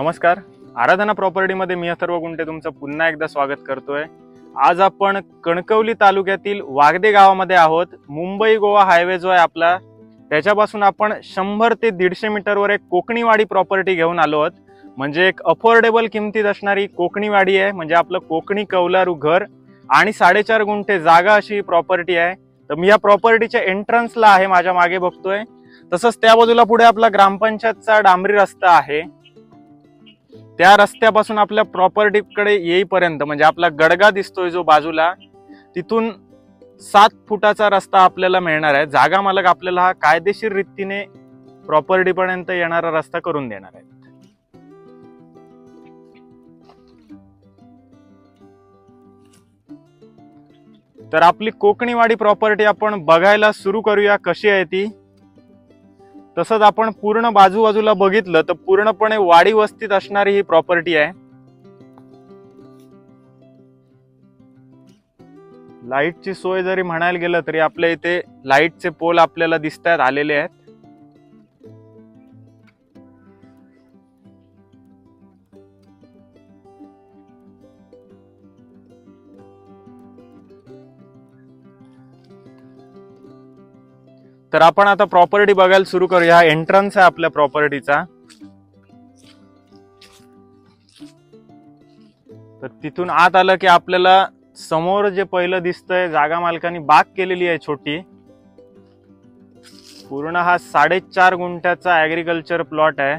नमस्कार. आराधना प्रॉपर्टीमध्ये मी अथर्व गुंटे तुमचं पुन्हा एकदा स्वागत करतोय. आज आपण कणकवली तालुक्यातील वागदे गावामध्ये आहोत. मुंबई गोवा हायवे जो आहे आपला त्याच्यापासून आपण शंभर ते दीडशे मीटरवर एक कोकणीवाडी प्रॉपर्टी घेऊन आलो आहोत. म्हणजे एक अफोर्डेबल किमतीत असणारी कोकणीवाडी आहे. म्हणजे आपलं कोकणी कौलारू घर आणि साडेचार गुंठे जागा अशी प्रॉपर्टी आहे. तर मी या प्रॉपर्टीच्या एंट्रन्सला आहे माझ्या मागे बघतोय. तसंच त्या बाजूला पुढे आपला ग्रामपंचायतचा डांबरी रस्ता आहे. त्या रस्त्यापासून आपल्या प्रॉपर्टीकडे येईपर्यंत म्हणजे आपला गडगा दिसतोय जो बाजूला तिथून सात फुटाचा रस्ता आपल्याला मिळणार आहे. जागा मालक आपल्याला हा कायदेशीर रीतीने प्रॉपर्टीपर्यंत येणारा रस्ता करून देणार आहे. तर आपली कोकणीवाडी प्रॉपर्टी आपण बघायला सुरू करूया. कशी आहे ती? तसंच आपण पूर्ण बाजूबाजूला बघितलं तर पूर्णपणे वाडी वस्तीत असणारी ही प्रॉपर्टी आहे. लाईटची सोय जरी म्हणायला गेलं तरी आपल्या इथे लाईटचे पोल आपल्याला दिसतात आलेले आहेत. तर आपण आता प्रॉपर्टी बघायला सुरू करूया. हा एंट्रन्स आहे आपल्या प्रॉपर्टीचा तर तिथून आत आलं की आपल्याला समोर जे पहिलं दिसतंय जागा मालकाने बाग केलेली आहे छोटी. पूर्ण हा साडेचार गुंठ्याचा ऍग्रिकल्चर प्लॉट आहे.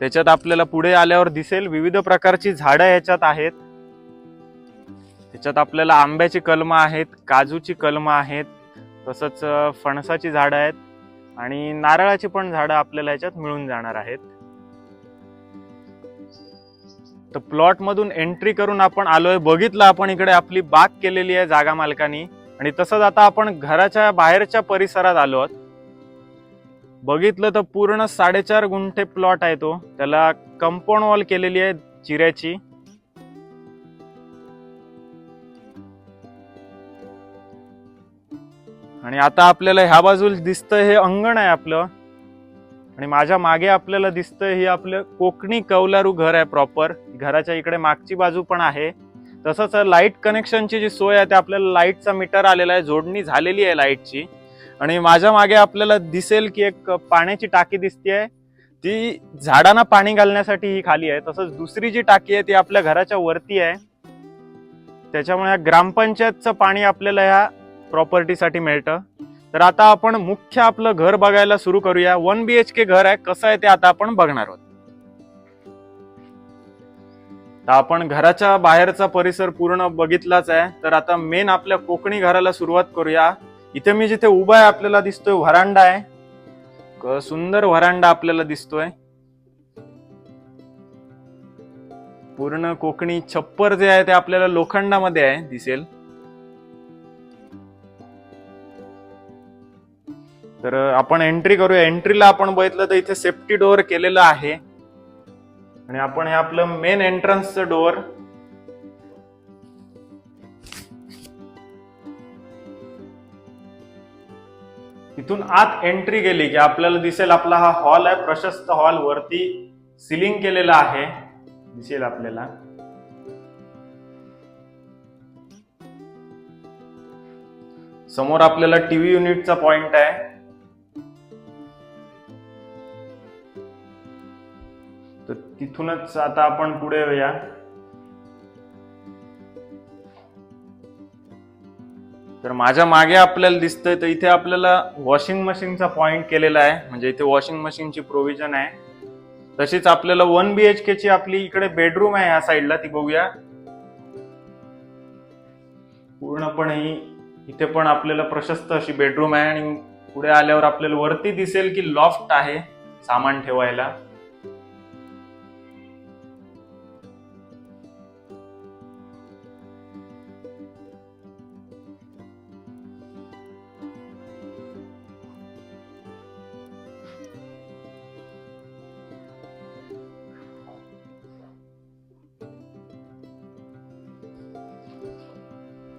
त्याच्यात आपल्याला पुढे आल्यावर दिसेल विविध प्रकारची झाडं याच्यात आहेत. त्याच्यात आपल्याला आंब्याची कलमं आहेत काजूची कलमं आहेत. तसंच फणसाची झाडं आहेत आणि नारळाची पण झाडं आपल्याला याच्यात मिळून जाणार आहेत. तर प्लॉटमधून एंट्री करून आपण आलोय. बघितलं आपण इकडे आपली बाग केलेली आहे जागा मालकानी. आणि तसंच आता आपण घराच्या बाहेरच्या परिसरात आलो आहोत. बघितलं तर पूर्ण साडेचार गुंठे प्लॉट आहे तो. त्याला कंपाऊंड वॉल केलेली आहे चिऱ्याची आणि आता आपल्याला ह्या बाजूला दिसतंय हे अंगण आहे आपलं. आणि माझ्या मागे आपल्याला दिसतंय हे आपलं कोकणी कौलारू घर आहे प्रॉपर घराच्या इकडे मागची बाजू पण आहे. तसंच लाइट कनेक्शनची जी सोय आहे ते आपल्याला लाईटचा मीटर आलेला आहे जोडणी झालेली आहे लाईटची आणि माझ्या मागे आपल्याला दिसेल की एक पाण्याची टाकी दिसते ती झाडांना पाणी घालण्यासाठी ही खाली आहे. तसंच दुसरी जी टाकी आहे ती आपल्या घराच्या वरती आहे. त्याच्यामुळे ग्रामपंचायतचं पाणी आपल्याला ह्या प्रॉपर्टीसाठी मिळतं. तर आता आपण मुख्य आपलं घर बघायला सुरू करूया. वन बी एच के घर आहे. कसं आहे ते आता आपण बघणार आहोत. तर आपण घराच्या बाहेरचा परिसर पूर्ण बघितलाच आहे. तर आता मेन आपल्या कोकणी घराला सुरुवात करूया. इथे मी जिथे उभा आहे आपल्याला दिसतोय व्हरांडा आहे. सुंदर व्हरांडा आपल्याला दिसतोय. पूर्ण कोकणी छप्पर जे आहे ते आपल्याला लोखंडामध्ये आहे दिसेल. तर आपण एंट्री करूया. एंट्रीला आपण बघितलं तर इथे सेफ्टी डोअर केलेलं आहे. आणि आपण हे आपलं मेन एंट्रन्सचं डोअर इथून आत एंट्री गेली की आपल्याला दिसेल आपला हा हॉल आहे. प्रशस्त हॉल वरती सिलिंग केलेला आहे. दिसेल आपल्याला. समोर आपल्याला टीव्ही युनिटचा पॉइंट आहे. तिथूनच आता आपण पुढे येऊया. तर माझ्या मागे आपल्याला दिसतंय तर इथे आपल्याला वॉशिंग मशीनचा पॉइंट केलेला आहे. म्हणजे इथे वॉशिंग मशीनची प्रोव्हिजन आहे. तशीच आपल्याला वन बी एच ची आपली इकडे बेडरूम आहे ह्या साईडला ती बघूया. पूर्णपणे इथे पण आपल्याला प्रशस्त अशी बेडरूम आहे आणि पुढे आल्यावर आपल्याला वरती दिसेल की लॉफ्ट आहे सामान ठेवायला.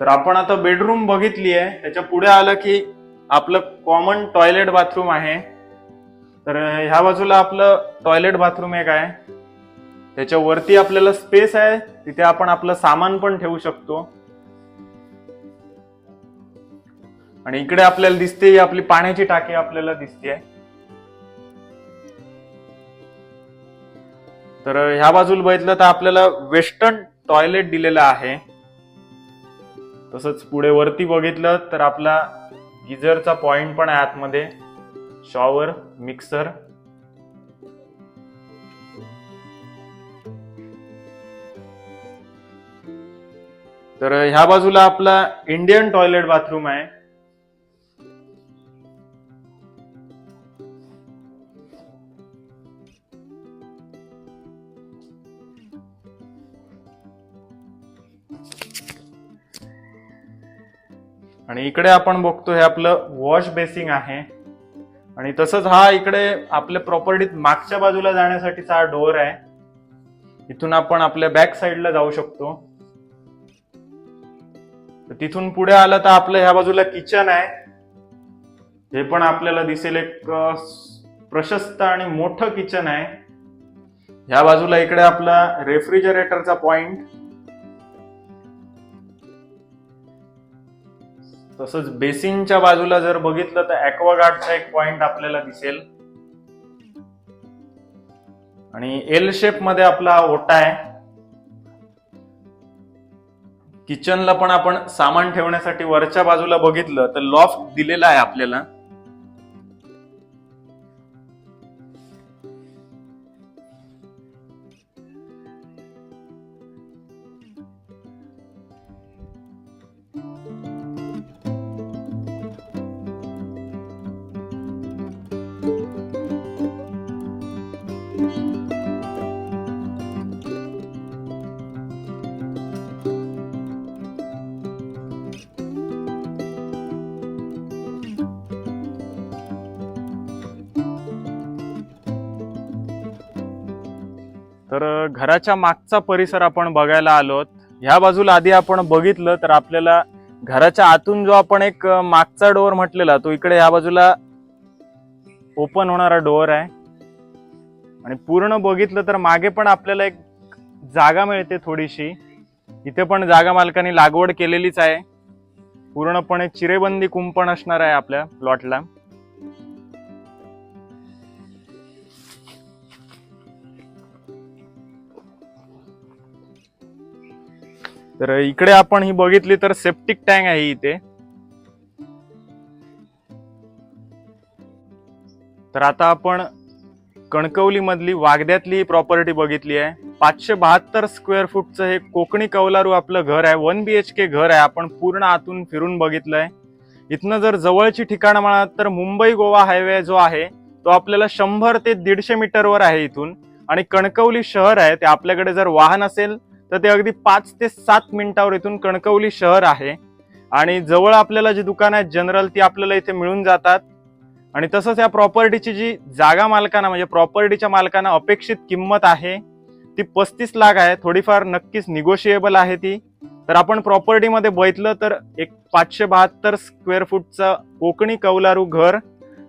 तर आपण आता बेडरूम बघितली आहे. त्याच्या पुढे आलं की आपलं कॉमन टॉयलेट बाथरूम आहे. तर ह्या बाजूला आपलं टॉयलेट बाथरूम एक आहे. त्याच्या वरती आपल्याला स्पेस आहे. तिथे आपण आपलं सामान पण ठेवू शकतो. आणि इकडे आपल्याला दिसते ही आपली पाण्याची टाकी आपल्याला दिसते. तर ह्या बाजूला बघितलं तर आपल्याला वेस्टर्न टॉयलेट दिलेलं आहे. तसंच पुढे वरती बघितलं तर आपला गिझरचा पॉइंट पण आहे आतमध्ये. Shower mixer. तर ह्या बाजूला आपला इंडियन टॉयलेट बाथरूम आहे. आणि इकडे आपण बघतो हे आपलं वॉश बेसिंग आहे. आणि तसंच हा इकडे आपल्या प्रॉपर्टीत मागच्या बाजूला जाण्यासाठीचा हा डोअर आहे. इथून आपण आपल्या बॅक साईडला जाऊ शकतो. तर तिथून पुढे आलं तर आपलं ह्या बाजूला किचन आहे. हे पण आपल्याला दिसेल एक प्रशस्त आणि मोठं किचन आहे. ह्या बाजूला इकडे आपला रेफ्रिजरेटरचा पॉइंट. तसंच बेसिनच्या बाजूला जर बघितलं तर ॲक्वागार्डचा एक पॉइंट आपल्याला दिसेल. आणि एल शेपमध्ये आपला ओटा आहे. किचनला पण आपण सामान ठेवण्यासाठी वरच्या बाजूला बघितलं तर लॉफ्ट दिलेला आहे आपल्याला. तर घराच्या मागचा परिसर आपण बघायला आलोत. ह्या बाजूला आधी आपण बघितलं तर आपल्याला घराच्या आतून जो आपण एक मागचा डोअर म्हटलेला तो इकडे ह्या बाजूला ओपन होणारा डोअर आहे. आणि पूर्ण बघितलं तर मागे पण आपल्याला एक जागा मिळते थोडीशी. इथे पण जागा मालकाने लागवड केलेलीच आहे. पूर्णपणे चिरेबंदी कुंपण असणार आहे आपल्या प्लॉटला. तर इकडे आपण ही बघितली तर सेप्टिक टँक आहे इथे. तर आता आपण कणकवली मधली वागद्यातली प्रॉपर्टी बघितली आहे. पाचशे बहात्तर स्क्वेअर फूटचं हे कोकणी कौलारू आपलं घर आहे. वन बी एच के घर आहे. आपण पूर्ण आतून फिरून बघितलंय. इथनं जर जवळची ठिकाणं म्हणाल तर मुंबई गोवा हायवे जो आहे तो आपल्याला शंभर ते दीडशे मीटरवर आहे इथून. आणि कणकवली शहर आहे ते आपल्याकडे जर वाहन असेल तर ते अगदी पाच ते सात मिनिटावर इथून कणकवली शहर आहे. आणि जवळ आपल्याला जी दुकानं आहेत जनरल ती आपल्याला इथे मिळून जातात. आणि तसंच या प्रॉपर्टीची जी जागा मालकांना म्हणजे प्रॉपर्टीच्या मालकांना अपेक्षित किंमत आहे ती पस्तीस लाख आहे. थोडीफार नक्कीच निगोशिएबल आहे ती. तर आपण प्रॉपर्टीमध्ये बघितलं तर एक पाचशे बहात्तर स्क्वेअर फूटचं कोकणी कौलारू घर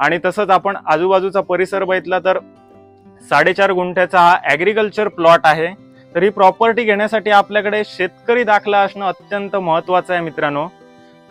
आणि तसंच आपण आजूबाजूचा परिसर बघितला तर साडेचार गुंठ्याचा हा ॲग्रिकल्चर प्लॉट आहे. तर ही प्रॉपर्टी घेण्यासाठी आपल्याकडे शेतकरी दाखला असणं अत्यंत महत्वाचं आहे मित्रांनो.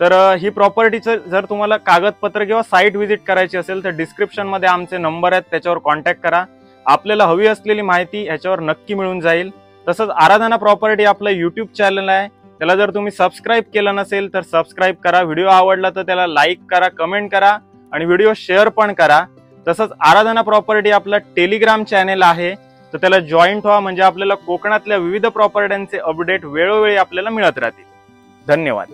तर ही प्रॉपर्टीचं जर तुम्हाला कागदपत्र किंवा साईट व्हिजिट करायची असेल तर डिस्क्रिप्शनमध्ये आमचे नंबर आहेत त्याच्यावर कॉन्टॅक्ट करा. आपल्याला हवी असलेली माहिती ह्याच्यावर नक्की मिळून जाईल. तसंच आराधना प्रॉपर्टी आपलं यूट्यूब चॅनल आहे. त्याला जर तुम्ही सबस्क्राईब केलं नसेल तर सबस्क्राईब करा. व्हिडिओ आवडला तर त्याला लाईक करा कमेंट करा आणि व्हिडिओ शेअर पण करा. तसंच आराधना प्रॉपर्टी आपलं टेलिग्राम चॅनेल आहे. तर त्याला जॉईंट व्हा म्हणजे आपल्याला कोकणातल्या विविध प्रॉपर्ट्यांचे अपडेट वेळोवेळी आपल्याला मिळत राहतील. धन्यवाद.